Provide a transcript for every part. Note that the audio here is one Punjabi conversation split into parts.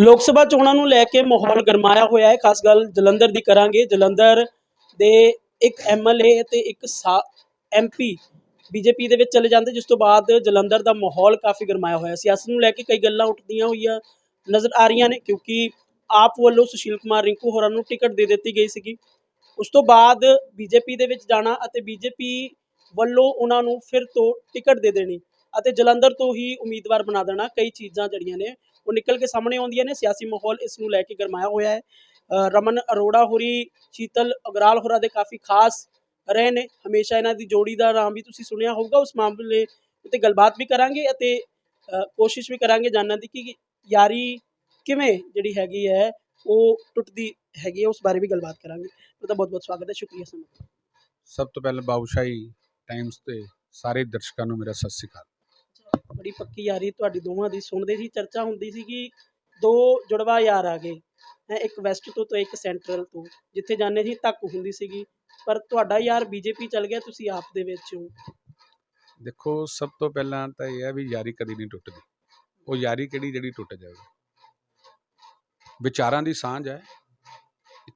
ਲੋਕ ਸਭਾ ਚੋਣਾਂ ਨੂੰ ਲੈ ਕੇ ਮਾਹੌਲ ਗਰਮਾਇਆ ਹੋਇਆ ਹੈ। ਖਾਸ ਗੱਲ ਜਲੰਧਰ ਦੀ ਕਰਾਂਗੇ। ਜਲੰਧਰ ਦੇ ਇੱਕ ਐਮਐਲਏ ਤੇ ਇੱਕ ਐਮਪੀ ਬੀਜੇਪੀ ਦੇ ਵਿੱਚ ਚਲੇ ਜਾਂਦੇ, ਜਿਸ ਤੋਂ ਬਾਅਦ ਜਲੰਧਰ ਦਾ ਮਾਹੌਲ ਕਾਫੀ ਗਰਮਾਇਆ ਹੋਇਆ। ਸਿਆਸਤ ਨੂੰ ਲੈ ਕੇ ਕਈ ਗੱਲਾਂ ਉੱਠਦੀਆਂ ਹੋਈਆਂ ਨਜ਼ਰ ਆ ਰਹੀਆਂ ਨੇ, ਕਿਉਂਕਿ ਆਪ ਵੱਲੋਂ ਸੁਸ਼ੀਲ ਕੁਮਾਰ ਰਿੰਕੂ ਹੋਰਾਂ ਨੂੰ ਟਿਕਟ ਦੇ ਦਿੱਤੀ ਗਈ ਸੀਗੀ। ਉਸ ਤੋਂ ਬਾਅਦ ਬੀਜੇਪੀ ਦੇ ਵਿੱਚ ਜਾਣਾ ਅਤੇ ਬੀਜੇਪੀ ਵੱਲੋਂ ਉਹਨਾਂ ਨੂੰ ਫਿਰ ਤੋਂ ਟਿਕਟ ਦੇ ਦੇਣੀ ਅਤੇ ਜਲੰਧਰ ਤੋਂ ਹੀ ਉਮੀਦਵਾਰ ਬਣਾ ਦੇਣਾ। ਕਈ ਚੀਜ਼ਾਂ ਜਿਹੜੀਆਂ ਨੇ ਉਹ ਨਿਕਲ ਕੇ ਸਾਹਮਣੇ ਆਉਂਦੀਆਂ ਨੇ। ਸਿਆਸੀ ਮਾਹੌਲ ਇਸ ਨੂੰ ਲੈ ਕੇ ਗਰਮਾਇਆ ਹੋਇਆ ਹੈ। ਰਮਨ ਅਰੋੜਾ ਹੋਰੀ, ਸ਼ੀਤਲ ਅਗਰਾਲ ਹੋਰਾਂ ਦੇ ਕਾਫੀ ਖਾਸ ਰਹੇ ਨੇ। ਹਮੇਸ਼ਾ ਇਹਨਾਂ ਦੀ ਜੋੜੀ ਦਾ ਨਾਮ ਵੀ ਤੁਸੀਂ ਸੁਣਿਆ ਹੋਊਗਾ। ਉਸ ਮਾਮਲੇ ਉੱਤੇ ਗੱਲਬਾਤ ਵੀ ਕਰਾਂਗੇ ਅਤੇ ਕੋਸ਼ਿਸ਼ ਵੀ ਕਰਾਂਗੇ ਜਾਣਨ ਦੀ ਕਿ ਯਾਰੀ ਕਿਵੇਂ ਜਿਹੜੀ ਹੈਗੀ ਹੈ, ਉਹ ਟੁੱਟਦੀ ਹੈਗੀ ਹੈ। ਉਸ ਬਾਰੇ ਵੀ ਗੱਲਬਾਤ ਕਰਾਂਗੇ। ਤੁਹਾਡਾ ਬਹੁਤ ਬਹੁਤ ਸਵਾਗਤ ਹੈ। ਸ਼ੁਕਰੀਆ ਸਮਾਂ। ਸਭ ਤੋਂ ਪਹਿਲਾਂ ਬਾਬੂਸ਼ਾਹੀ ਟਾਈਮਸ ਤੇ ਸਾਰੇ ਦਰਸ਼ਕਾਂ ਨੂੰ ਮੇਰਾ ਸਤਿ ਸ਼੍ਰੀ ਅਕਾਲ। ਬੜੀ ਪੱਕੀ ਯਾਰੀ ਤੁਹਾਡੀ ਦੋਵਾਂ ਦੀ ਸੁਣਦੇ ਸੀ ਚਰਚਾ ਹੁੰਦੀ ਸੀ ਕਿ ਦੋ ਜੁੜਵਾ ਯਾਰ ਆ ਗਏ। ਹੈਂ, ਇੱਕ ਵੈਸਟ ਤੋਂ ਤੇ ਇੱਕ ਸੈਂਟਰਲ ਤੋਂ, ਜਿੱਥੇ ਜਾਂਦੇ ਸੀ ਧੱਕ ਹੁੰਦੀ ਸੀਗੀ। ਪਰ ਤੁਹਾਡਾ ਯਾਰ ਬੀਜੇਪੀ ਚਲ ਗਿਆ, ਤੁਸੀਂ ਆਪ ਦੇ ਵਿੱਚ ਹੋ। ਦੇਖੋ, ਸਭ ਤੋਂ ਪਹਿਲਾਂ ਤਾਂ ਇਹ ਹੈ ਵੀ ਯਾਰੀ ਕਦੀ ਨਹੀਂ ਟੁੱਟਦੀ। ਉਹ ਯਾਰੀ ਕਿਹੜੀ, ਜਿਹੜੀ ਟੁੱਟ ਜਾਵੇ। ਵਿਚਾਰਾਂ ਦੀ ਸਾਂਝ ਹੈ।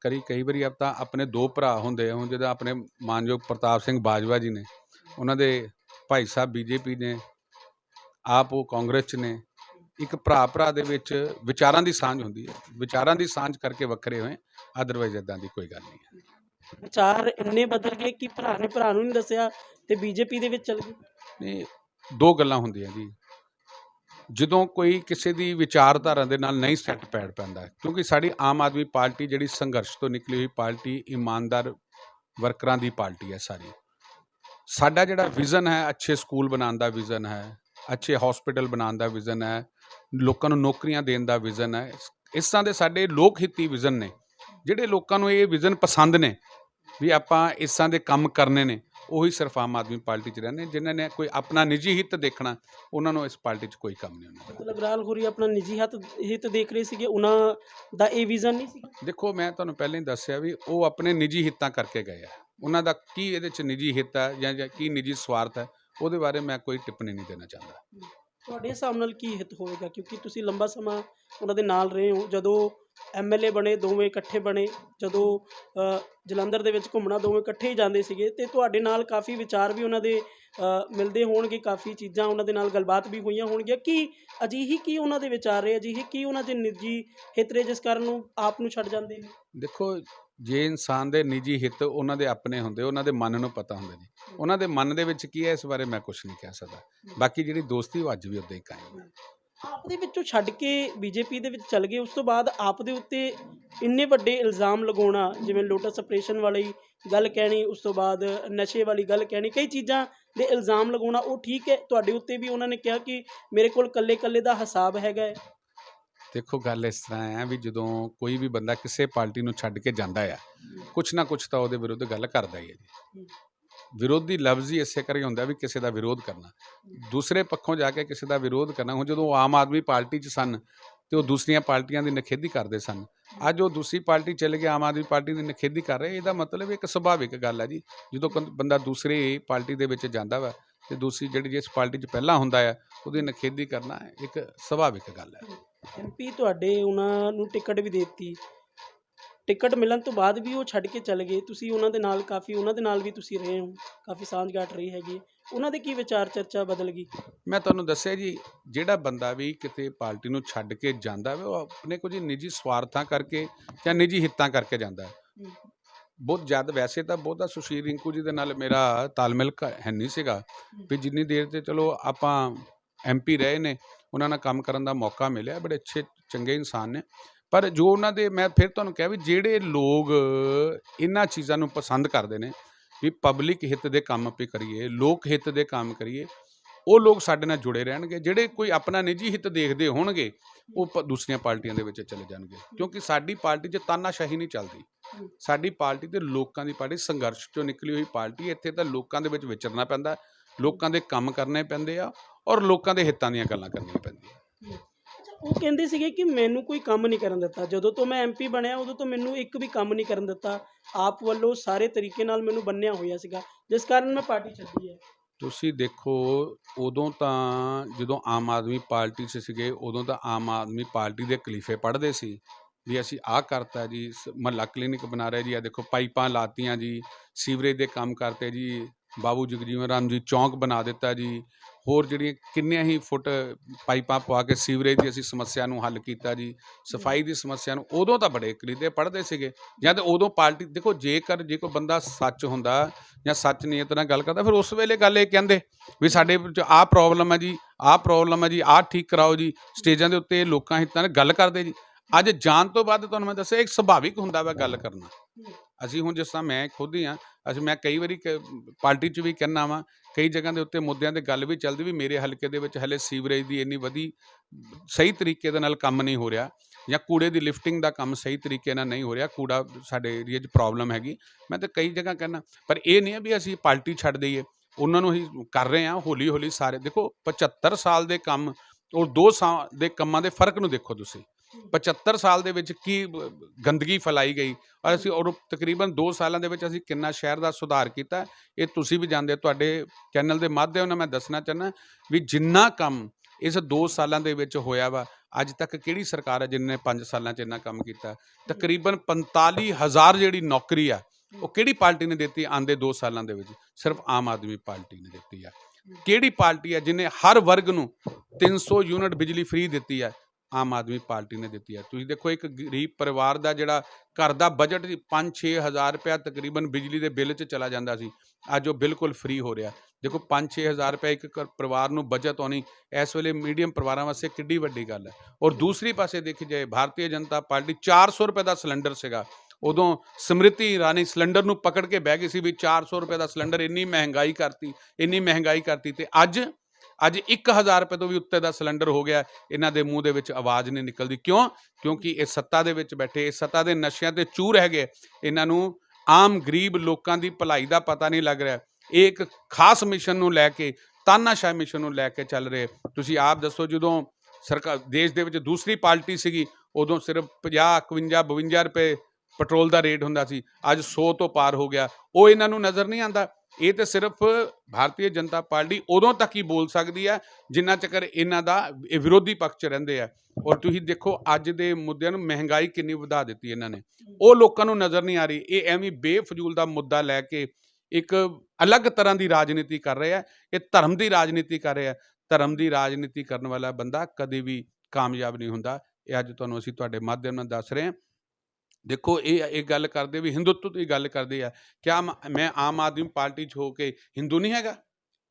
ਕਰੀ ਕਈ ਵਾਰੀ ਆਪ ਤਾਂ ਆਪਣੇ ਦੋ ਭਰਾ ਹੁੰਦੇ ਆ ਹੁਣ ਜਿਹਦਾ ਆਪਣੇ ਮਾਨਯੋਗ ਪ੍ਰਤਾਪ ਸਿੰਘ ਬਾਜਵਾ ਜੀ ਨੇ, ਉਹਨਾਂ ਦੇ ਭਾਈ ਸਾਹਿਬ ਬੀਜੇਪੀ ਨੇ ਆਪ ਉਹ ਕਾਂਗਰਸ ਚ ਨੇ ਇੱਕ ਭਰਾ ਭਰਾ ਦੇ ਵਿੱਚ ਵਿਚਾਰਾਂ ਦੀ ਸਾਂਝ ਹੁੰਦੀ ਹੈ। ਵਿਚਾਰਾਂ ਦੀ ਸਾਂਝ ਕਰਕੇ ਵੱਖਰੇ ਹੋਏ ਅਦਰਵਾਈਜ਼ ਇਦਾਂ ਦੀ ਕੋਈ ਗੱਲ ਨਹੀਂ ਹੈ। ਵਿਚਾਰ ਇੰਨੇ ਬਦਲ ਗਏ ਕਿ ਭਰਾ ਨੇ ਭਰਾ ਨੂੰ ਨਹੀਂ ਦੱਸਿਆ ਤੇ ਬੀਜੇਪੀ ਦੇ ਵਿੱਚ ਚਲ ਗਏ। ਨਹੀਂ ਦੋ ਗੱਲਾਂ ਹੁੰਦੀਆਂ ਜੀ। ਜਦੋਂ ਕੋਈ ਕਿਸੇ ਦੀ ਵਿਚਾਰਧਾਰਾ ਦੇ ਨਾਲ ਨਹੀਂ ਸੈੱਟ ਪੈੜ ਪੈਂਦਾ ਕਿਉਂਕਿ ਸਾਡੀ ਆਮ ਆਦਮੀ ਪਾਰਟੀ ਜਿਹੜੀ ਸੰਘਰਸ਼ ਤੋਂ ਨਿਕਲੀ ਹੋਈ ਪਾਰਟੀ ਇਮਾਨਦਾਰ ਵਰਕਰਾਂ ਦੀ ਪਾਰਟੀ ਹੈ ਸਾਰੀ। ਸਾਡਾ ਜਿਹੜਾ ਵਿਜ਼ਨ ਹੈ ਅੱਛੇ ਸਕੂਲ ਬਣਾਉਣ ਦਾ ਵਿਜ਼ਨ ਹੈ ਅੱਛੇ ਹਸਪੀਟਲ ਬਣਾਉਣ ਦਾ ਵਿਜ਼ਨ ਹੈ ਲੋਕਾਂ ਨੂੰ ਨੌਕਰੀਆਂ ਦੇਣ ਦਾ ਵਿਜ਼ਨ ਹੈ ਇਸ- ਤਰ੍ਹਾਂ ਦੇ ਸਾਡੇ ਲੋਕ ਹਿੱਤੀ ਵਿਜ਼ਨ ਨੇ ਜਿਹੜੇ ਲੋਕਾਂ ਨੂੰ ਇਹ ਵਿਜ਼ਨ ਪਸੰਦ ਨੇ ਵੀ ਆਪਾਂ ਇਸ ਤਰ੍ਹਾਂ ਦੇ ਕੰਮ ਕਰਨੇ ਨੇ ਉਹੀ ਸਿਰਫ ਆਮ ਆਦਮੀ ਪਾਰਟੀ 'ਚ ਰਹਿੰਦੇ ਨੇ ਜਿਨ੍ਹਾਂ ਨੇ ਕੋਈ ਆਪਣਾ ਨਿੱਜੀ ਹਿੱਤ ਦੇਖਣਾ ਉਹਨਾਂ ਨੂੰ ਇਸ ਪਾਰਟੀ 'ਚ ਕੋਈ ਕੰਮ ਨਹੀਂ ਉਹਨਾਂ ਦਾ। ਮਤਲਬ ਰਾਲ ਹੋਰੀ ਆਪਣਾ ਨਿੱਜੀ ਹੱਥ ਹਿੱਤ ਦੇਖ ਰਹੇ ਸੀਗੇ ਉਹਨਾਂ ਦਾ ਇਹ ਵਿਜ਼ਨ ਨਹੀਂ ਸੀ? ਦੇਖੋ ਮੈਂ ਤੁਹਾਨੂੰ ਪਹਿਲਾਂ ਹੀ ਦੱਸਿਆ ਵੀ ਉਹ ਆਪਣੇ ਨਿੱਜੀ ਹਿੱਤਾਂ ਕਰਕੇ ਗਏ ਆ ਉਹਨਾਂ ਦਾ ਕੀ ਇਹਦੇ 'ਚ ਨਿੱਜੀ ਹਿੱਤ ਹੈ ਜਾਂ ਕੀ ਨਿੱਜੀ ਸਵਾਰਥ ਹੈ ਉਹਦੇ ਬਾਰੇ ਮੈਂ ਕੋਈ ਟਿੱਪਣੀ ਨਹੀਂ ਦੇਣਾ ਚਾਹੁੰਦਾ। ਤੁਹਾਡੇ ਹਿਸਾਬ ਨਾਲ ਕੀ ਹਿੱਤ ਹੋਵੇਗਾ? ਕਿਉਂਕਿ ਤੁਸੀਂ ਲੰਬਾ ਸਮਾਂ ਉਹਨਾਂ ਦੇ ਨਾਲ ਰਹੇ ਹੋ। ਜਦੋਂ ਐਮਐਲਏ ਬਣੇ ਦੋਵੇਂ ਇਕੱਠੇ ਬਣੇ ਜਦੋਂ ਅ, ਜਲੰਧਰ ਦੇ ਵਿੱਚ ਘੁੰਮਣਾ ਦੋਵੇਂ ਇਕੱਠੇ ਹੀ ਜਾਂਦੇ ਸੀਗੇ ਤੇ ਤੁਹਾਡੇ ਨਾਲ ਕਾਫੀ ਵਿਚਾਰ ਵੀ ਉਹਨਾਂ ਦੇ ਮਿਲਦੇ ਹੋਣਗੇ ਕਾਫੀ ਚੀਜ਼ਾਂ ਉਹਨਾਂ ਦੇ ਨਾਲ ਗੱਲਬਾਤ ਵੀ ਹੋਈਆਂ ਹੋਣਗੀਆਂ। ਕਿ ਅਜਿਹੀ ਕੀ ਉਹਨਾਂ ਦੇ ਵਿਚਾਰ ਰਹੇ? ਅਜਿਹੀ ਕੀ ਉਹਨਾਂ ਦੇ ਨਿੱਜੀ ਹਿੱਤ ਰਹੇ ਜਿਸ ਕਾਰਨ ਉਹ ਆਪ ਨੂੰ ਛੱਡ ਜਾਂਦੇ ਨੇ? ਦੇਖੋ ਜੇ ਇਨਸਾਨ ਦੇ ਨਿੱਜੀ ਹਿੱਤ ਉਹਨਾਂ ਦੇ ਆਪਣੇ ਹੁੰਦੇ ਉਹਨਾਂ ਦੇ ਮਨ ਨੂੰ ਪਤਾ ਹੁੰਦੇ ਨੇ ਉਹਨਾਂ ਦੇ ਮਨ ਦੇ ਵਿੱਚ ਕੀ ਹੈ? ਇਸ ਬਾਰੇ ਮੈਂ ਕੁਝ ਨਹੀਂ ਕਹਿ ਸਕਦਾ। ਬਾਕੀ ਜਿਹੜੀ ਦੋਸਤੀ ਉਹ ਅੱਜ ਵੀ ਉਦਾਂ ਹੀ ਕਾਇਮ ਹੈ। ਆਪ ਦੇ ਵਿੱਚੋਂ ਛੱਡ ਕੇ ਬੀਜੇਪੀ ਦੇ ਵਿੱਚ ਚਲ ਗਏ ਉਸ ਤੋਂ ਬਾਅਦ ਆਪ ਦੇ ਉੱਤੇ ਇੰਨੇ ਵੱਡੇ ਇਲਜ਼ਾਮ ਲਗਾਉਣਾ ਜਿਵੇਂ ਲੋਟਸ ਆਪਰੇਸ਼ਨ ਵਾਲੀ ਗੱਲ ਕਹਿਣੀ ਉਸ ਤੋਂ ਬਾਅਦ ਨਸ਼ੇ ਵਾਲੀ ਗੱਲ ਕਹਿਣੀ ਕਈ ਚੀਜ਼ਾਂ ਦੇ ਇਲਜ਼ਾਮ ਲਗਾਉਣਾ ਉਹ ਠੀਕ ਹੈ ਤੁਹਾਡੇ ਉੱਤੇ ਵੀ ਉਹਨਾਂ ਨੇ ਕਿਹਾ ਕਿ ਮੇਰੇ ਕੋਲ ਕੱਲੇ ਕੱਲੇ ਦਾ ਹਿਸਾਬ ਹੈਗਾ ਹੈ। ਦੇਖੋ ਗੱਲ ਇਸ ਤਰ੍ਹਾਂ ਹੈ ਵੀ ਜਦੋਂ ਕੋਈ ਵੀ ਬੰਦਾ ਕਿਸੇ ਪਾਰਟੀ ਨੂੰ ਛੱਡ ਕੇ ਜਾਂਦਾ ਆ ਕੁਛ ਨਾ ਕੁਛ ਤਾਂ ਉਹਦੇ ਵਿਰੁੱਧ ਗੱਲ ਕਰਦਾ ਹੀ ਹੈ ਜੀ। ਵਿਰੋਧੀ ਲਫ਼ਜ਼ ਹੀ ਇਸੇ ਕਰਕੇ ਹੁੰਦਾ ਵੀ ਕਿਸੇ ਦਾ ਵਿਰੋਧ ਕਰਨਾ। ਦੂਸਰੇ ਪੱਖੋਂ ਜਾ ਕੇ ਕਿਸੇ ਦਾ ਵਿਰੋਧ ਕਰਨਾ, ਹੁਣ ਜਦੋਂ ਆਮ ਆਦਮੀ ਪਾਰਟੀ 'ਚ ਸਨ ਤੇ ਉਹ ਦੂਸਰੀਆਂ ਪਾਰਟੀਆਂ ਦੀ ਨਖੇਦੀ ਕਰਦੇ ਸਨ, ਅੱਜ ਉਹ ਦੂਸਰੀ ਪਾਰਟੀ ਚਲੇ ਕੇ ਆਮ ਆਦਮੀ ਪਾਰਟੀ ਦੀ ਨਖੇਦੀ ਕਰ ਰਹੇ, ਇਹਦਾ ਮਤਲਬ ਇੱਕ ਸੁਭਾਵਿਕ ਗੱਲ ਹੈ ਜੀ। ਜਦੋਂ ਬੰਦਾ ਦੂਸਰੀ ਪਾਰਟੀ ਦੇ ਵਿੱਚ ਜਾਂਦਾ ਵਾ ਤੇ ਦੂਸਰੀ ਜਿਹੜੀ ਜਿਸ ਪਾਰਟੀ 'ਚ ਪਹਿਲਾਂ ਹੁੰਦਾ ਆ, ਉਹਦੀ ਨਖੇਦੀ ਕਰਨਾ ਇੱਕ ਸੁਭਾਵਿਕ ਗੱਲ ਹੈ। ਐਮਪੀ ਤੁਹਾਡੇ ਉਹਨਾਂ ਨੂੰ ਟਿਕਟ ਵੀ ਦੇ ਦਿੱਤੀ। ਟਿਕਟ ਮਿਲਣ ਤੋਂ ਬਾਅਦ ਵੀ ਉਹ ਛੱਡ ਕੇ ਚਲੇ ਗਏ। ਤੁਸੀਂ ਉਹਨਾਂ ਦੇ ਨਾਲ ਕਾਫੀ ਉਹਨਾਂ ਦੇ ਨਾਲ ਵੀ ਤੁਸੀਂ ਰਹੇ ਹੋ। ਕਾਫੀ ਸਾਂਝਗਾਠ ਰਹੀ ਹੈਗੀ। ਉਹਨਾਂ ਦੇ ਕੀ ਵਿਚਾਰ ਚਰਚਾ ਬਦਲ ਗਈ? ਮੈਂ ਤੁਹਾਨੂੰ ਦੱਸਿਆ ਜੀ ਜਿਹੜਾ ਬੰਦਾ ਵੀ ਕਿਤੇ ਪਾਰਟੀ ਨੂੰ ਛੱਡ ਕੇ ਜਾਂਦਾ ਵਾ ਉਹ ਆਪਣੇ ਕੁਝ ਨਿੱਜੀ ਸਵਾਰਥਾਂ ਕਰਕੇ ਜਾਂ ਨਿੱਜੀ ਹਿੱਤਾਂ ਕਰਕੇ ਜਾਂਦਾ ਹੈ। ਬਹੁਤ ਜ਼ਿਆਦਾ ਵੈਸੇ ਤਾਂ ਬਹੁਤਾ ਸੁਸ਼ੀਲ ਰਿੰਕੂ ਜੀ ਦੇ ਨਾਲ ਮੇਰਾ ਤਾਲਮੇਲ ਹੈ ਨਹੀਂ ਸੀਗਾ। ਵੀ ਜਿੰਨੀ ਦੇਰ ਤੇ ਚਲੋ ਆਪਾਂ ਐਮਪੀ ਰਹੇ ਨੇ ਉਹਨਾਂ ਨਾਲ ਕੰਮ ਕਰਨ ਦਾ ਮੌਕਾ ਮਿਲਿਆ ਬੜੇ ਅੱਛੇ ਚੰਗੇ ਇਨਸਾਨ ਨੇ। ਪਰ ਜੋ ਉਹਨਾਂ ਦੇ ਮੈਂ ਫਿਰ ਤੁਹਾਨੂੰ ਕਿਹਾ ਵੀ ਜਿਹੜੇ ਲੋਕ ਇਹਨਾਂ ਚੀਜ਼ਾਂ ਨੂੰ ਪਸੰਦ ਕਰਦੇ ਨੇ ਵੀ ਪਬਲਿਕ ਹਿੱਤ ਦੇ ਕੰਮ ਆਪੇ ਕਰੀਏ ਲੋਕ ਹਿੱਤ ਦੇ ਕੰਮ ਕਰੀਏ ਉਹ ਲੋਕ ਸਾਡੇ ਨਾਲ ਜੁੜੇ ਰਹਿਣਗੇ। ਜਿਹੜੇ ਕੋਈ ਆਪਣਾ ਨਿੱਜੀ ਹਿੱਤ ਦੇਖਦੇ ਹੋਣਗੇ ਉਹ ਦੂਸਰੀਆਂ ਪਾਰਟੀਆਂ ਦੇ ਵਿੱਚ ਚਲੇ ਜਾਣਗੇ। ਕਿਉਂਕਿ ਸਾਡੀ ਪਾਰਟੀ 'ਚ ਤਾਨਾਸ਼ਾਹੀ ਨਹੀਂ ਚੱਲਦੀ। ਸਾਡੀ ਪਾਰਟੀ ਤੇ ਲੋਕਾਂ ਦੀ ਪਾਰਟੀ ਸੰਘਰਸ਼ ਚੋਂ ਨਿਕਲੀ ਹੋਈ ਪਾਰਟੀ ਇੱਥੇ ਤਾਂ ਲੋਕਾਂ ਦੇ ਵਿੱਚ ਵਿਚਰਨਾ ਪੈਂਦਾ। ਲੋਕਾਂ ਦੇ ਕੰਮ ਕਰਨੇ ਪੈਂਦੇ ਆ ਔਰ ਲੋਕਾਂ ਦੇ ਹਿੱਤਾਂ ਦੀਆਂ ਗੱਲਾਂ ਕਰਨੀਆਂ ਪੈਂਦੀਆਂ। ਉਹ ਕਹਿੰਦੇ ਸੀਗੇ ਕਿ ਮੈਨੂੰ ਕੋਈ ਕੰਮ ਨਹੀਂ ਕਰਨ ਦਿੱਤਾ। ਜਦੋਂ ਤੋਂ ਮੈਂ ਐਮਪੀ ਬਣਿਆ, ਉਦੋਂ ਤੋਂ ਮੈਨੂੰ ਇੱਕ ਵੀ ਕੰਮ ਨਹੀਂ ਕਰਨ ਦਿੱਤਾ। ਆਪ ਵੱਲੋਂ ਸਾਰੇ ਤਰੀਕੇ ਨਾਲ ਮੈਨੂੰ ਬੰਨਿਆ ਹੋਇਆ ਸੀਗਾ, ਜਿਸ ਕਾਰਨ ਮੈਂ ਪਾਰਟੀ ਛੱਡੀ ਹੈ। ਤੁਸੀਂ ਦੇਖੋ, ਉਦੋਂ ਤਾਂ ਜਦੋਂ ਆਮ ਆਦਮੀ ਪਾਰਟੀ 'ਚ ਸੀਗੇ, ਉਦੋਂ ਤਾਂ ਆਮ ਆਦਮੀ ਪਾਰਟੀ ਦੇ ਕਲੀਫੇ ਪੜ੍ਹਦੇ ਸੀ ਵੀ ਅਸੀਂ ਆਹ ਕਰਤਾ ਜੀ ਮਹੱਲਾ ਕਲੀਨਿਕ ਬਣਾ ਰਹੇ ਜੀ ਆ ਦੇਖੋ ਪਾਈਪਾਂ ਲਾਤੀਆਂ ਜੀ, ਸੀਵਰੇਜ ਦੇ ਕੰਮ ਕਰਤੇ ਜੀ, ਬਾਬੂ ਜਗਜੀਵਨ ਰਾਮ ਜੀ ਚੌਂਕ ਬਣਾ ਦਿੱਤਾ ਜੀ ਹੋਰ ਜਿਹੜੀਆਂ ਕਿੰਨੀਆਂ ਹੀ ਫੁੱਟ ਪਾਈਪਾਂ ਪਵਾ ਕੇ ਸੀਵਰੇਜ ਦੀ ਅਸੀਂ ਸਮੱਸਿਆ ਨੂੰ ਹੱਲ ਕੀਤਾ ਜੀ, ਸਫ਼ਾਈ ਦੀ ਸਮੱਸਿਆ ਨੂੰ, ਉਦੋਂ ਤਾਂ ਬੜੇ ਕਲੀਦੇ ਪੜ੍ਹਦੇ ਸੀਗੇ। ਜਾਂ ਤੇ ਉਦੋਂ ਪਾਰਟੀ ਦੇਖੋ ਜੇਕਰ, ਜੇ ਕੋਈ ਬੰਦਾ ਸੱਚ ਹੁੰਦਾ ਜਾਂ ਸੱਚ ਨੀਅਤ ਨਾਲ ਗੱਲ ਕਰਦਾ, ਫਿਰ ਉਸ ਵੇਲੇ ਗੱਲ ਇਹ ਕਹਿੰਦੇ ਵੀ ਸਾਡੇ ਵਿੱਚ ਆਹ ਪ੍ਰੋਬਲਮ ਹੈ ਜੀ, ਆਹ ਪ੍ਰੋਬਲਮ ਹੈ ਜੀ, ਆਹ ਠੀਕ ਕਰਾਓ ਜੀ। ਸਟੇਜਾਂ ਦੇ ਉੱਤੇ ਲੋਕਾਂ ਹਿੱਤਾਂ ਨਾਲ ਗੱਲ ਕਰਦੇ ਜੀ। ਅੱਜ ਜਾਣ ਤੋਂ ਬਾਅਦ ਤੁਹਾਨੂੰ ਮੈਂ ਦੱਸਿਆ, ਇੱਕ ਸੁਭਾਵਿਕ ਹੁੰਦਾ ਵਾ ਗੱਲ ਕਰਨਾ। ਅਸੀਂ ਹੁਣ ਜਿਸ ਤਰ੍ਹਾਂ ਮੈਂ ਖੁਦ ਹੀ ਆ ਅਸੀਂ ਮੈਂ ਕਈ ਵਾਰੀ ਕ- ਪਾਰਟੀ 'ਚ ਵੀ ਕਹਿਣਾ ਵਾਂ, ਕਈ ਜਗ੍ਹਾ ਦੇ ਉੱਤੇ ਮੁੱਦਿਆਂ ਤੇ ਗੱਲ ਵੀ ਚੱਲਦੀ ਵੀ ਮੇਰੇ ਹਲਕੇ ਦੇ ਵਿੱਚ ਹਲੇ ਸੀਵਰੇਜ ਦੀ ਇੰਨੀ ਵਧੀ ਸਹੀ ਤਰੀਕੇ ਦੇ ਨਾਲ ਕੰਮ ਨਹੀਂ ਹੋ ਰਿਹਾ ਜਾਂ ਕੂੜੇ ਦੀ ਲਿਫਟਿੰਗ ਦਾ ਕੰਮ ਸਹੀ ਤਰੀਕੇ ਨਾਲ ਨਹੀਂ ਹੋ ਰਿਹਾ, ਕੂੜਾ ਸਾਡੇ ਏਰੀਆ 'ਚ ਪ੍ਰੋਬਲਮ ਹੈਗੀ। ਮੈਂ ਤਾਂ ਕਈ ਜਗ੍ਹਾ ਕਹਿਣਾ ਪਰ ਇਹ ਨਹੀਂ ਹੈ ਵੀ ਅਸੀਂ ਪਾਰਟੀ ਛੱਡ ਦਈਏ, ਉਹਨਾਂ ਨੂੰ ਹੀ ਕਰ ਰਹੇ ਹਾਂ ਹੌਲੀ ਹੌਲੀ ਸਾਰੇ। ਦੇਖੋ 75 ਸਾਲ ਦੇ ਕੰਮ ਔਰ 2 ਸਾਲ ਦੇ ਕੰਮਾਂ ਦੇ ਫ਼ਰਕ ਨੂੰ ਦੇਖੋ ਤੁਸੀਂ। 75 ਸਾਲ ਦੇ ਵਿੱਚ ਕੀ ਗੰਦਗੀ ਫੈਲਾਈ ਗਈ ਔਰ ਅਸੀਂ ਔਰ ਤਕਰੀਬਨ 2 ਸਾਲਾਂ ਦੇ ਵਿੱਚ ਅਸੀਂ ਕਿੰਨਾ ਸ਼ਹਿਰ ਦਾ ਸੁਧਾਰ ਕੀਤਾ ਇਹ ਤੁਸੀਂ ਵੀ ਜਾਣਦੇ ਤੁਹਾਡੇ ਚੈਨਲ ਦੇ ਮਾਧਿਅਮ ਨਾਲ ਮੈਂ ਦੱਸਣਾ ਚਾਹੁੰਦਾ ਵੀ ਜਿੰਨਾ ਕੰਮ ਇਸ 2 ਸਾਲਾਂ ਦੇ ਵਿੱਚ ਹੋਇਆ ਵਾ ਅੱਜ ਤੱਕ ਕਿਹੜੀ ਸਰਕਾਰ ਹੈ ਜਿਨੇ 5 ਸਾਲਾਂ 'ਚ ਇੰਨਾ ਕੰਮ ਕੀਤਾ? ਤਕਰੀਬਨ 45000 ਜਿਹੜੀ ਨੌਕਰੀ ਆ ਉਹ ਕਿਹੜੀ ਪਾਰਟੀ ਨੇ ਦਿੱਤੀ ਆਂਦੇ 2 ਸਾਲਾਂ ਦੇ ਵਿੱਚ? ਸਿਰਫ ਆਮ ਆਦਮੀ ਪਾਰਟੀ ਨੇ ਦਿੱਤੀ ਆ। ਕਿਹੜੀ ਪਾਰਟੀ ਹੈ ਜਿਨੇ ਹਰ ਵਰਗ ਨੂੰ 300 ਯੂਨਿਟ ਬਿਜਲੀ ਫ੍ਰੀ ਦਿੱਤੀ ਹੈ ਆਮ ਆਦਮੀ ਪਾਰਟੀ ਨੇ ਦਿੱਤੀ ਹੈ। ਤੁਸੀਂ ਦੇਖੋ, ਇੱਕ ਗਰੀਬ ਪਰਿਵਾਰ ਦਾ ਜਿਹੜਾ ਘਰ ਦਾ ਬਜਟ 5-6 ਹਜ਼ਾਰ ਰੁਪਇਆ ਤਕਰੀਬਨ ਬਿਜਲੀ ਦੇ ਬਿੱਲ 'ਚ ਚਲਾ ਜਾਂਦਾ ਸੀ। ਅੱਜ ਉਹ ਬਿਲਕੁਲ ਫ੍ਰੀ ਹੋ ਰਿਹਾ। ਦੇਖੋ 5-6 ਹਜ਼ਾਰ ਰੁਪਏ ਇੱਕ ਘਰ- ਪਰਿਵਾਰ ਨੂੰ ਬਚਤ ਹੋਣੀ ਇਸ ਵੇਲੇ ਮੀਡੀਅਮ ਪਰਿਵਾਰਾਂ ਵਾਸਤੇ ਕਿੱਡੀ ਵੱਡੀ ਗੱਲ ਹੈ। ਔਰ ਦੂਸਰੀ ਪਾਸੇ ਦੇਖੀ ਜਾਏ, ਭਾਰਤੀ ਜਨਤਾ ਪਾਰਟੀ 400 ਰੁਪਏ ਦਾ ਸਿਲੰਡਰ ਸੀਗਾ। ਉਦੋਂ ਸਮ੍ਰਿਤੀ ਇਰਾਨੀ ਸਿਲੰਡਰ ਨੂੰ ਪਕੜ ਕੇ ਬਹਿ ਗਈ ਸੀ ਵੀ 400 ਰੁਪਏ ਦਾ ਸਿਲੰਡਰ ਇੰਨੀ ਮਹਿੰਗਾਈ ਕਰਤੀ, ਇੰਨੀ ਮਹਿੰਗਾਈ ਕਰਤੀ ਤੇ ਅੱਜ ਅੱਜ 1000 ਰੁਪਏ ਤੋਂ ਵੀ ਉੱਤੇ ਦਾ ਸਿਲੰਡਰ ਹੋ ਗਿਆ, ਇਹਨਾਂ ਦੇ ਮੂੰਹ ਦੇ ਵਿੱਚ ਆਵਾਜ਼ ਨਹੀਂ ਨਿਕਲਦੀ। ਕਿਉਂ? ਕਿਉਂਕਿ ਇਹ ਸੱਤਾ ਦੇ ਵਿੱਚ ਬੈਠੇ, ਇਹ ਸੱਤਾ ਦੇ ਨਸ਼ਿਆਂ ਤੇ ਚੂਰ ਹੈਗੇ ਇਹਨਾਂ ਨੂੰ ਆਮ ਗਰੀਬ ਲੋਕਾਂ ਦੀ ਭਲਾਈ ਦਾ ਪਤਾ ਨਹੀਂ ਲੱਗ ਰਿਹਾ। ਇਹ ਇੱਕ ਖਾਸ ਮਿਸ਼ਨ ਨੂੰ ਲੈ ਕੇ, ਤਾਨਾਸ਼ਾਹ ਮਿਸ਼ਨ ਨੂੰ ਲੈ ਕੇ ਚੱਲ ਰਹੇ। ਤੁਸੀਂ ਆਪ ਦੱਸੋ, ਜਦੋਂ ਸਰਕਾਰ, ਦੇਸ਼ ਦੇ ਵਿੱਚ ਦੂਸਰੀ ਪਾਰਟੀ ਸੀਗੀ, ਉਦੋਂ ਸਿਰਫ 50 51 52 ਰੁਪਏ ਪੈਟਰੋਲ ਦਾ ਰੇਟ ਹੁੰਦਾ ਸੀ। ਅੱਜ 100 ਤੋਂ ਪਾਰ ਹੋ ਗਿਆ। ਉਹ ਇਹਨਾਂ ਨੂੰ ਨਜ਼ਰ ਨਹੀਂ ਆਂਦਾ ਇਹ ਤੇ ਸਿਰਫ ਭਾਰਤੀ ਜਨਤਾ ਪਾਰਟੀ ਉਦੋਂ ਤੱਕ ਹੀ ਬੋਲ ਸਕਦੀ ਹੈ, ਜਿੰਨਾ ਚੱਕਰ ਇਹਨਾਂ ਦਾ ਇਹ ਵਿਰੋਧੀ ਪੱਖ 'ਚ ਰਹਿੰਦੇ ਆ। ਔਰ ਤੁਸੀਂ ਦੇਖੋ, ਅੱਜ ਦੇ ਮੁੱਦਿਆਂ ਨੂੰ ਮਹਿੰਗਾਈ ਕਿੰਨੀ ਵਧਾ ਦਿੱਤੀ ਇਹਨਾਂ ਨੇ। ਉਹ ਲੋਕਾਂ ਨੂੰ ਨਜ਼ਰ ਨਹੀਂ ਆ ਰਹੀ। ਇਹ ਐਵੇਂ ਬੇਫਜ਼ੂਲ ਦਾ ਮੁੱਦਾ ਲੈ ਕੇ ਇੱਕ ਅਲੱਗ ਤਰ੍ਹਾਂ ਦੀ ਰਾਜਨੀਤੀ ਕਰ ਰਿਹਾ ਹੈ, ਇਹ ਧਰਮ ਦੀ ਰਾਜਨੀਤੀ ਕਰ ਰਿਹਾ ਹੈ। ਧਰਮ ਦੀ ਰਾਜਨੀਤੀ ਕਰਨ ਵਾਲਾ ਬੰਦਾ ਕਦੇ ਵੀ ਕਾਮਯਾਬ ਨਹੀਂ ਹੁੰਦਾ। ਇਹ ਅੱਜ ਤੁਹਾਨੂੰ ਅਸੀਂ ਤੁਹਾਡੇ ਮਾਧਿਅਮ ਨਾਲ ਦੱਸ ਰਹੇ ਹਾਂ। ਦੇਖੋ, ਇਹ ਇਹ ਗੱਲ ਕਰਦੇ ਵੀ ਹਿੰਦੂਤਵ ਦੀ ਗੱਲ ਕਰਦੇ ਆ। ਕਿਆ ਮੈਂ ਆਮ ਆਦਮੀ ਪਾਰਟੀ 'ਚ ਹੋ ਕੇ ਹਿੰਦੂ ਨਹੀਂ ਹੈਗਾ?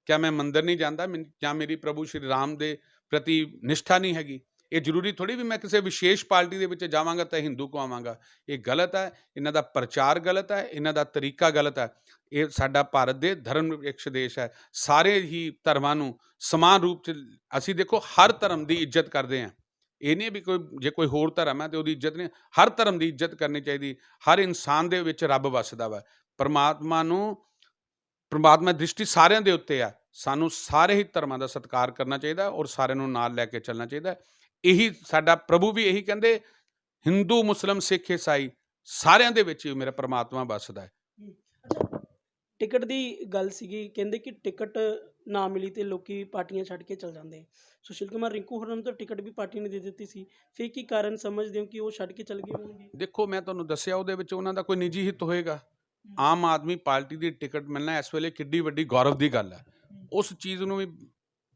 ਕਿਆ ਮੈਂ ਮੰਦਰ ਨਹੀਂ ਜਾਂਦਾ? ਮੈਨ- ਕਿਆ ਮੇਰੀ ਪ੍ਰਭੂ ਸ਼੍ਰੀ ਰਾਮ ਦੇ ਪ੍ਰਤੀ ਨਿਸ਼ਠਾ ਨਹੀਂ ਹੈਗੀ? ਇਹ ਜ਼ਰੂਰੀ ਥੋੜੀ ਵੀ ਮੈਂ ਕਿਸੇ ਵਿਸ਼ੇਸ਼ ਪਾਰਟੀ ਦੇ ਵਿੱਚ ਜਾਵਾਂਗਾ ਤਾਂ ਹਿੰਦੂ ਕਹਾਵਾਂਗਾ ਇਹ ਗਲਤ ਹੈ ਇਹਨਾਂ ਦਾ ਪ੍ਰਚਾਰ ਗਲਤ ਹੈ ਇਹਨਾਂ ਦਾ ਤਰੀਕਾ ਗਲਤ ਹੈ ਇਹ ਸਾਡਾ ਭਾਰਤ ਦੇ ਧਰਮ ਨਿਰਪੇਖ ਦੇਸ਼ ਹੈ। ਸਾਰੇ ਹੀ ਧਰਮਾਂ ਨੂੰ ਸਮਾਨ ਰੂਪ 'ਚ ਅਸੀਂ ਦੇਖੋ, ਹਰ ਧਰਮ ਦੀ ਇੱਜ਼ਤ ਕਰਦੇ ਹਾਂ ਇਹ ਨਹੀਂ ਵੀ ਕੋਈ, ਜੇ ਕੋਈ ਹੋਰ ਧਰਮ ਹੈ ਤੇ ਉਹਦੀ ਇੱਜ਼ਤ ਨਹੀਂ, ਹਰ ਧਰਮ ਦੀ ਇੱਜ਼ਤ ਕਰਨੀ ਚਾਹੀਦੀ, ਹਰ ਇਨਸਾਨ ਦੇ ਵਿੱਚ ਰੱਬ ਵੱਸਦਾ ਵਾ। ਪਰਮਾਤਮਾ ਨੂੰ, ਪਰਮਾਤਮਾ ਦ੍ਰਿਸ਼ਟੀ ਸਾਰਿਆਂ ਦੇ ਉੱਤੇ ਆ। ਸਾਨੂੰ ਸਾਰੇ ਹੀ ਧਰਮਾਂ ਦਾ ਸਤਿਕਾਰ ਕਰਨਾ ਚਾਹੀਦਾ ਔਰ ਸਾਰਿਆਂ ਨੂੰ ਨਾਲ ਲੈ ਕੇ ਚੱਲਣਾ ਚਾਹੀਦਾ। ਇਹੀ ਸਾਡਾ ਪ੍ਰਭੂ ਵੀ ਇਹੀ ਕਹਿੰਦੇ, ਹਿੰਦੂ, ਮੁਸਲਮ, ਸਿੱਖ, ਈਸਾਈ, ਸਾਰਿਆਂ ਦੇ ਵਿੱਚ ਹੀ ਮੇਰਾ ਪਰਮਾਤਮਾ ਵਸਦਾ ਹੈ। ਟਿਕਟ ਦੀ ਗੱਲ ਸੀਗੀ, ਕਹਿੰਦੇ ਕਿ ਟਿਕਟ ਨਾ ਮਿਲੀ ਤੇ ਲੋਕੀ ਪਾਰਟੀਆਂ ਛੱਡ ਕੇ ਚਲ ਜਾਂਦੇ। ਸੁਸ਼ੀਲ ਕੁਮਾਰ, ਰਿੰਕੂ ਹੋਰਾਂ ਨੂੰ ਤਾਂ ਟਿਕਟ ਵੀ ਪਾਰਟੀ ਨੇ ਦੇ ਦਿੱਤੀ ਸੀ। ਫਿਰ ਕੀ ਕਾਰਨ ਸਮਝਦੇ ਹੋ ਕਿ ਉਹ ਛੱਡ ਕੇ ਚਲ ਗਏ ਹੋਣਗੇ? ਦੇਖੋ, ਮੈਂ ਤੁਹਾਨੂੰ ਦੱਸਿਆ ਉਹਦੇ ਵਿੱਚ ਉਹਨਾਂ ਦਾ ਕੋਈ ਨਿੱਜੀ ਹਿੱਤ ਹੋਏਗਾ। ਆਮ ਆਦਮੀ ਪਾਰਟੀ ਦੀ ਟਿਕਟ ਮਿਲਣਾ ਇਸ ਵੇਲੇ ਕਿੱਡੀ ਵੱਡੀ ਗੌਰਵ ਦੀ ਗੱਲ ਹੈ। ਉਸ ਚੀਜ਼ ਨੂੰ ਵੀ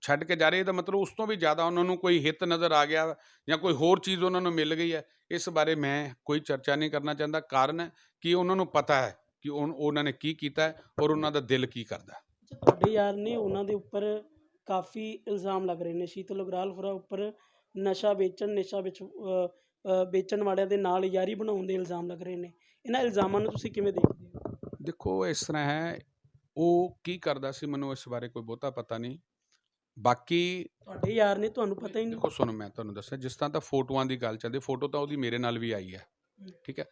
ਛੱਡ ਕੇ ਜਾ ਰਹੇ, ਇਹਦਾ ਮਤਲਬ ਉਸ ਤੋਂ ਵੀ ਜ਼ਿਆਦਾ ਉਹਨਾਂ ਨੂੰ ਕੋਈ ਹਿੱਤ ਨਜ਼ਰ ਆ ਗਿਆ ਜਾਂ ਕੋਈ ਹੋਰ ਚੀਜ਼ ਉਹਨਾਂ ਨੂੰ ਮਿਲ ਗਈ ਹੈ। ਇਸ ਬਾਰੇ ਮੈਂ ਕੋਈ ਚਰਚਾ ਨਹੀਂ ਕਰਨਾ ਚਾਹੁੰਦਾ। ਕਾਰਨ ਕਿ ਉਹਨਾਂ ਨੂੰ ਪਤਾ ਹੈ ਕਿ ਉਨ- ਉਹਨਾਂ ਨੇ ਕੀ ਕੀਤਾ ਔਰ ਉਹਨਾਂ ਦਾ ਦਿਲ ਕੀ ਕਰਦਾ ਤੁਹਾਡੇ ਯਾਰ ਨੇ ਉਹਨਾਂ ਦੇ ਉੱਪਰ ਕਾਫੀ ਇਲਜ਼ਾਮ ਲੱਗ ਰਹੇ ਨੇ। ਸ਼ੀਤਲ ਉਗਰਾਲ ਹੋਰਾਂ ਉੱਪਰ ਨਸ਼ਾ ਵੇਚਣ ਨਸ਼ਾ ਵਿੱਚ ਵੇਚਣ ਵਾਲਿਆਂ ਦੇ ਨਾਲ ਯਾਰੀ ਬਣਾਉਣ ਦੇ ਇਲਜ਼ਾਮ ਲੱਗ ਰਹੇ ਨੇ। ਇਹਨਾਂ ਇਲਜ਼ਾਮਾਂ ਨੂੰ ਤੁਸੀਂ ਕਿਵੇਂ ਦੇਖਦੇ ਹੋ? ਦੇਖੋ ਇਸ ਤਰ੍ਹਾਂ ਹੈ ਉਹ ਕੀ ਕਰਦਾ ਸੀ ਮੈਨੂੰ ਇਸ ਬਾਰੇ ਕੋਈ ਬਹੁਤਾ ਪਤਾ ਨਹੀਂ। ਬਾਕੀ ਤੁਹਾਡੇ ਯਾਰ ਨੇ ਤੁਹਾਨੂੰ ਪਤਾ ਹੀ ਨਹੀਂ। ਦੇਖੋ ਸੁਣੋ ਮੈਂ ਤੁਹਾਨੂੰ ਦੱਸਿਆ ਜਿਸ ਤਰ੍ਹਾਂ ਤਾਂ ਫੋਟੋਆਂ ਦੀ ਗੱਲ ਚੱਲਦੀ ਫੋਟੋ ਤਾਂ ਉਹਦੀ ਮੇਰੇ ਨਾਲ ਵੀ ਆਈ ਹੈ। ਠੀਕ ਹੈ?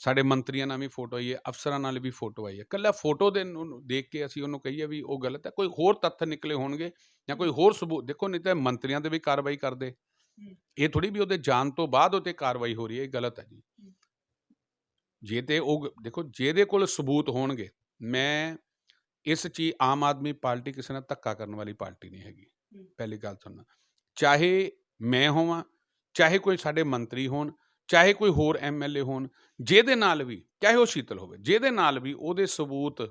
ਸਾਡੇ ਮੰਤਰੀਆਂ ਨਾਲ ਵੀ ਫੋਟੋ ਆਈ ਹੈ ਅਫਸਰਾਂ ਨਾਲ ਵੀ ਫੋਟੋ ਆਈ ਹੈ। ਕੱਲਾ ਫੋਟੋ ਦੇ ਨੂੰ ਦੇਖ ਕੇ ਅਸੀਂ ਉਹਨੂੰ ਕਹੀਏ ਵੀ ਉਹ ਗਲਤ ਹੈ ਕੋਈ ਹੋਰ ਤੱਥ ਨਿਕਲੇ ਹੋਣਗੇ ਜਾਂ ਕੋਈ ਹੋਰ ਸਬੂਤ ਦੇਖੋ ਨਹੀਂ ਤਾਂ ਮੰਤਰੀਆਂ ਤੇ ਵੀ ਕਾਰਵਾਈ ਕਰਦੇ। ਇਹ ਥੋੜੀ ਵੀ ਉਹਦੇ ਜਾਣ ਤੋਂ ਬਾਅਦ ਉਹ ਤੇ ਕਾਰਵਾਈ ਹੋ ਰਹੀ ਹੈ ਇਹ ਗਲਤ ਹੈ ਜੀ। ਜੇ ਤੇ ਉਹ ਦੇਖੋ ਜਿਹਦੇ ਕੋਲ ਸਬੂਤ ਹੋਣਗੇ ਮੈਂ ਇਸ 'ਚ ਹੀ ਆਮ ਆਦਮੀ ਪਾਰਟੀ ਕਿਸੇ ਨਾਲ ਧੱਕਾ ਕਰਨ ਵਾਲੀ ਪਾਰਟੀ ਨਹੀਂ ਹੈਗੀ। ਪਹਿਲੀ ਗੱਲ ਸੁਣਨਾ ਚਾਹੇ ਮੈਂ ਹੋਵਾਂ ਚਾਹੇ ਕੋਈ ਸਾਡੇ ਮੰਤਰੀ ਹੋਣ ਚਾਹੇ ਕੋਈ ਹੋਰ ਐਮਐਲਏ ਹੋਣ ਜਿਹਦੇ ਨਾਲ ਵੀ ਚਾਹੇ ਉਹ ਸ਼ੀਤਲ ਹੋਵੇ ਜਿਹਦੇ ਨਾਲ ਵੀ ਉਹਦੇ ਸਬੂਤ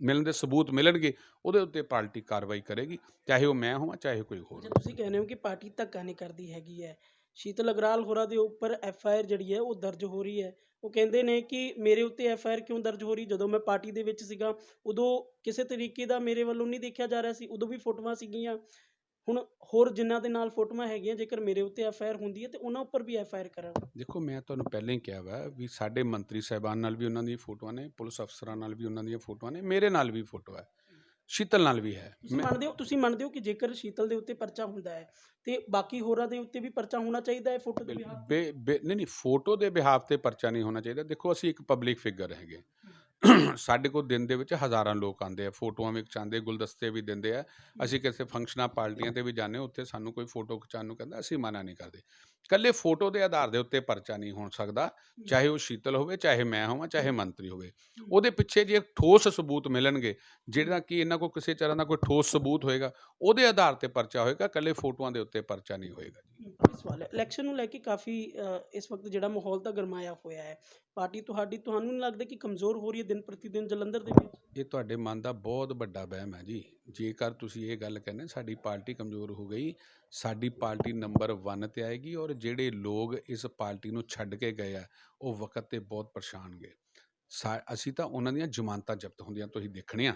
ਮਿਲਣ ਦੇ ਸਬੂਤ ਮਿਲਣਗੇ ਉਹਦੇ ਉੱਤੇ ਪਾਰਟੀ ਕਾਰਵਾਈ ਕਰੇਗੀ ਚਾਹੇ ਉਹ ਮੈਂ ਹੋਵਾਂ ਚਾਹੇ ਕੋਈ ਹੋਰ ਜੇ ਤੁਸੀਂ ਕਹਿੰਦੇ ਹੋ ਕਿ ਪਾਰਟੀ ਧੱਕਾ ਨਹੀਂ ਕਰਦੀ ਹੈਗੀ ਹੈ। ਸ਼ੀਤਲ ਅਗਰਾਲ ਹੋਰਾਂ ਦੇ ਉੱਪਰ ਐਫ ਆਈ ਆਰ ਜਿਹੜੀ ਹੈ ਉਹ ਦਰਜ ਹੋ ਰਹੀ ਹੈ। ਉਹ ਕਹਿੰਦੇ ਨੇ ਕਿ ਮੇਰੇ ਉੱਤੇ ਐਫ ਆਈ ਆਰ ਕਿਉਂ ਦਰਜ ਹੋ ਰਹੀ? ਜਦੋਂ ਮੈਂ ਪਾਰਟੀ ਦੇ ਵਿੱਚ ਸੀਗਾ ਉਦੋਂ ਕਿਸੇ ਤਰੀਕੇ ਦਾ ਮੇਰੇ ਵੱਲੋਂ ਨਹੀਂ ਦੇਖਿਆ ਜਾ ਰਿਹਾ ਸੀ ਉਦੋਂ ਵੀ ਫੋਟੋਆਂ ਸੀਗੀਆਂ। ਹੁਣ ਹੋਰ ਜਿਨ੍ਹਾਂ ਦੇ ਨਾਲ ਫੋਟੋਆਂ ਹੈਗੀਆਂ ਜੇਕਰ ਮੇਰੇ ਉੱਤੇ ਐਫ ਆਈ ਆਰ ਹੁੰਦੀ ਹੈ ਤੇ ਉਹਨਾਂ ਉੱਪਰ ਵੀ ਐਫ ਆਈ ਆਰ ਕਰਾਂ ਦੇਖੋ ਮੈਂ ਤੁਹਾਨੂੰ ਪਹਿਲਾਂ ਹੀ ਕਿਹਾ ਵਾ ਵੀ ਸਾਡੇ ਮੰਤਰੀ ਸਾਹਿਬਾਨ ਨਾਲ ਵੀ ਉਹਨਾਂ ਦੀਆਂ ਫੋਟੋਆਂ ਨੇ ਪੁਲਿਸ ਅਫਸਰਾਂ ਨਾਲ ਵੀ ਉਹਨਾਂ ਦੀਆਂ ਫੋਟੋਆਂ ਨੇ ਮੇਰੇ ਨਾਲ ਵੀ ਫੋਟੋ ਹੈ। ਸ਼ੀਤਲ ਨਾਲ ਵੀ ਹੈ। ਤੁਸੀਂ ਮੰਨਦੇ ਹੋ ਤੁਸੀਂ ਮੰਨਦੇ ਹੋ ਕਿ ਜੇਕਰ ਸ਼ੀਤਲ ਦੇ ਉੱਤੇ ਪਰਚਾ ਹੁੰਦਾ ਹੈ ਤੇ ਬਾਕੀ ਹੋਰਾਂ ਦੇ ਉੱਤੇ ਵੀ ਪਰਚਾ ਹੋਣਾ ਚਾਹੀਦਾ ਹੈ ਫੋਟੋ ਦੇ ਬਿਹਾਫ ਨਹੀਂ ਨਹੀਂ ਫੋਟੋ ਦੇ ਬਿਹਾਫ ਤੇ ਪਰਚਾ ਨਹੀਂ ਹੋਣਾ ਚਾਹੀਦਾ। ਦੇਖੋ ਅਸੀਂ ਇੱਕ ਪਬਲਿਕ ਫਿਗਰ ਹੈਗੇ। ਸਾਡੇ ਕੋਲ ਦਿਨ ਦੇ ਵਿੱਚ ਹਜ਼ਾਰਾਂ ਲੋਕ ਆਉਂਦੇ ਆ ਫੋਟੋਆਂ ਵੀ ਖਿਚਾਉਂਦੇ ਗੁਲਦਸਤੇ ਵੀ ਦਿੰਦੇ ਆ। ਅਸੀਂ ਕਿਸੇ ਫੰਕਸ਼ਨਾਂ ਪਾਰਟੀਆਂ ਤੇ ਵੀ ਜਾਂਦੇ ਉੱਥੇ ਸਾਨੂੰ ਕੋਈ ਫੋਟੋ ਖਿਚਾਉਣ ਨੂੰ ਕਹਿੰਦਾ ਅਸੀਂ ਮਨਾ ਨਹੀਂ ਕਰਦੇ। ਕੱਲੇ ਫੋਟੋ ਦੇ ਆਧਾਰ ਦੇ ਉੱਤੇ ਪਰਚਾ ਨਹੀਂ ਹੋ ਸਕਦਾ ਚਾਹੇ ਉਹ ਸ਼ੀਤਲ ਹੋਵੇ ਚਾਹੇ ਮੈਂ ਹੋਵਾਂ ਚਾਹੇ ਮੰਤਰੀ ਹੋਵੇ। ਉਹਦੇ ਪਿੱਛੇ ਜੇ ਠੋਸ ਸਬੂਤ ਮਿਲਣਗੇ ਜਿਹੜਾ ਕਿ ਇਹਨਾਂ ਕੋਲ ਕਿਸੇ ਤਰ੍ਹਾਂ ਦਾ ਕੋਈ ਠੋਸ ਸਬੂਤ ਹੋਏਗਾ ਉਹਦੇ ਆਧਾਰ ਤੇ ਪਰਚਾ ਹੋਏਗਾ ਕੱਲੇ ਫੋਟੋਆਂ ਦੇ ਉੱਤੇ ਪਰਚਾ ਨਹੀਂ ਹੋਏਗਾ ਸਵਾਲ ਹੈ। ਇਲੈਕਸ਼ਨ ਨੂੰ ਲੈ ਕੇ ਕਾਫੀ ਇਸ ਵਕਤ ਜਿਹੜਾ ਮਾਹੌਲ ਤਾਂ ਗਰਮਾਇਆ ਹੋਇਆ ਹੈ। ਪਾਰਟੀ ਤੁਹਾਡੀ ਤੁਹਾਨੂੰ ਨਹੀਂ ਲੱਗਦਾ ਕਿ ਕਮਜ਼ੋਰ ਹੋ ਰਹੀ ਹੈ ਦਿਨ ਪ੍ਰਤੀ ਦਿਨ ਜਲੰਧਰ ਦੇ ਵਿੱਚ? ਇਹ ਤੁਹਾਡੇ ਮਨ ਦਾ ਬਹੁਤ ਵੱਡਾ ਵਹਿਮ ਹੈ ਜੀ। ਜੇਕਰ ਤੁਸੀਂ ਇਹ ਗੱਲ ਕਹਿੰਦੇ ਸਾਡੀ ਪਾਰਟੀ ਕਮਜ਼ੋਰ ਹੋ ਗਈ ਸਾਡੀ ਪਾਰਟੀ ਨੰਬਰ 1 ਤੇ ਆਏਗੀ ਔਰ ਜਿਹੜੇ ਲੋਕ ਇਸ ਪਾਰਟੀ ਨੂੰ ਛੱਡ ਕੇ ਗਏ ਆ ਉਹ ਵਕਤ ਤੇ ਬਹੁਤ ਪਰੇਸ਼ਾਨਗੇ ਸਾ- ਅਸੀਂ ਤਾਂ ਉਹਨਾਂ ਦੀਆਂ ਜ਼ਮਾਨਤਾਂ ਜ਼ਬਤ ਹੁੰਦੀਆਂ ਤੁਸੀਂ ਦੇਖਣੀਆਂ।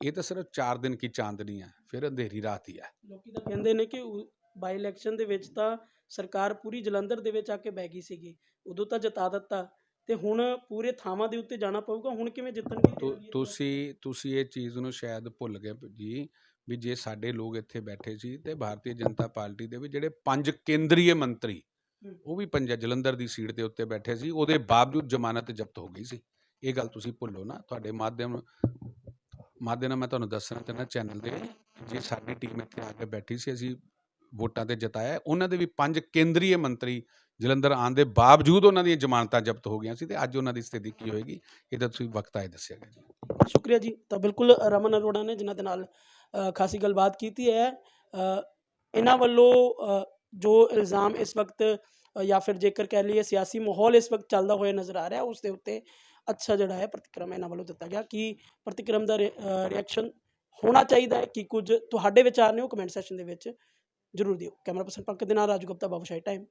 ਇਹ ਤਾਂ ਸਿਰਫ 4 ਦਿਨ ਕੀ ਚਾਂਦਨੀ ਹੈ ਫਿਰ ਅੰਧੇਰੀ ਰਾਤ ਹੀ ਹੈ। ਲੋਕੀ ਤਾਂ ਕਹਿੰਦੇ ਨੇ ਕਿ ਬਾਈ ਇਲੈਕਸ਼ਨ ਦੇ ਵਿੱਚ ਤਾਂ ਸਰਕਾਰ ਪੂਰੀ ਜਲੰਧਰ ਦੇ ਵਿੱਚ ਆ ਕੇ ਬਹਿ ਗਈ ਸੀਗੀ ਉਦੋਂ ਤਾਂ ਜਿਤਾ ਦਿੱਤਾ ਤੇ ਹੁਣ ਪੂਰੇ ਥਾਵਾਂ ਦੇ ਉੱਤੇ ਜਾਣਾ ਪਊਗਾ ਹੁਣ ਕਿਵੇਂ ਜਿੱਤਣਗੇ ਤੁਸੀਂ ਤੁਸੀਂ ਇਹ ਚੀਜ਼ ਨੂੰ ਸ਼ਾਇਦ ਭੁੱਲ ਗਏ ਜੀ ਵੀ ਜੇ ਸਾਡੇ ਲੋਕ ਇੱਥੇ ਬੈਠੇ ਸੀ ਤੇ ਭਾਰਤੀ ਜਨਤਾ ਪਾਰਟੀ ਦੇ ਵੀ ਜਿਹੜੇ ਪੰਜ ਕੇਂਦਰੀ ਮੰਤਰੀ। ਉਹ ਵੀ ਪੰਜ ਜਲੰਧਰ ਦੀ ਸੀਟ ਦੇ ਉੱਤੇ ਬੈਠੇ ਸੀ ਉਹਦੇ ਬਾਵਜੂਦ ਜ਼ਮਾਨਤ ਜ਼ਬਤ ਹੋ ਗਈ ਸੀ ਇਹ ਗੱਲ ਤੁਸੀਂ ਭੁੱਲੋ ਨਾ ਤੁਹਾਡੇ ਮਾਧਿਅਮ ਮਾਧਿਅਮ ਨਾਲ ਮੈਂ ਤੁਹਾਨੂੰ ਦੱਸਣਾ ਚਾਹੁੰਦਾ ਚੈਨਲ ਦੇ ਜੇ ਸਾਡੀ ਟੀਮ ਇੱਥੇ ਆ ਕੇ ਬੈਠੀ ਸੀ ਅਸੀਂ ਵੋਟਾਂ ਤੇ ਜਿਤਾਇਆ। ਉਹਨਾਂ ਦੇ ਵੀ ਪੰਜ ਕੇਂਦਰੀ ਮੰਤਰੀ ਜਲੰਧਰ ਆਉਣ ਦੇ ਬਾਵਜੂਦ ਉਹਨਾਂ ਦੀਆਂ ਜ਼ਮਾਨਤਾਂ ਜ਼ਬਤ ਹੋ ਗਈਆਂ ਸੀ ਤੇ ਅੱਜ ਉਹਨਾਂ ਦੀ ਸਥਿਤੀ ਕੀ ਹੋਏਗੀ, ਇਹਦਾ ਤੁਸੀਂ ਵਕਤ ਆਏ ਦੱਸਿਆਗਾ ਜੀ। ਸ਼ੁਕਰੀਆ ਜੀ। ਤਾਂ ਬਿਲਕੁਲ ਰਮਨ ਅਰੋੜਾ ਨੇ ਜਿਨ੍ਹਾਂ ਦੇ ਨਾਲ ਖਾਸੀ ਗੱਲਬਾਤ ਕੀਤੀ ਹੈ। ਇਹਨਾਂ ਵੱਲੋਂ ਜੋ ਇਲਜ਼ਾਮ ਇਸ ਵਕਤ ਜਾਂ ਫਿਰ ਜੇਕਰ ਕਹਿ ਲਈਏ ਸਿਆਸੀ ਮਾਹੌਲ ਇਸ ਵਕਤ ਚੱਲਦਾ ਹੋਇਆ ਨਜ਼ਰ ਆ ਰਿਹਾ, ਉਸ ਦੇ ਉੱਤੇ ਅੱਛਾ ਜਿਹੜਾ ਹੈ ਪ੍ਰਤੀਕਰਮ ਇਹਨਾਂ ਵੱਲੋਂ ਦਿੱਤਾ ਗਿਆ ਕਿ ਪ੍ਰਤੀਕਰਮ ਦਾ ਰਿਐਕਸ਼ਨ ਹੋਣਾ ਚਾਹੀਦਾ ਹੈ ਕਿ ਕੁਝ ਤੁਹਾਡੇ ਵਿਚਾਰ ਨੇ ਉਹ ਕਮੈਂਟ ਸੈਸ਼ਨ ਦੇ ਵਿੱਚ ਜ਼ਰੂਰ ਦਿਓ। ਕੈਮਰਾ ਪਰਸਨ ਪੰਕਜ ਦੇ ਨਾਲ ਰਾਜੂ ਗੁਪਤਾ ਬਾਬੂ ਸ਼ਾਹੀ ਟਾਈਮ।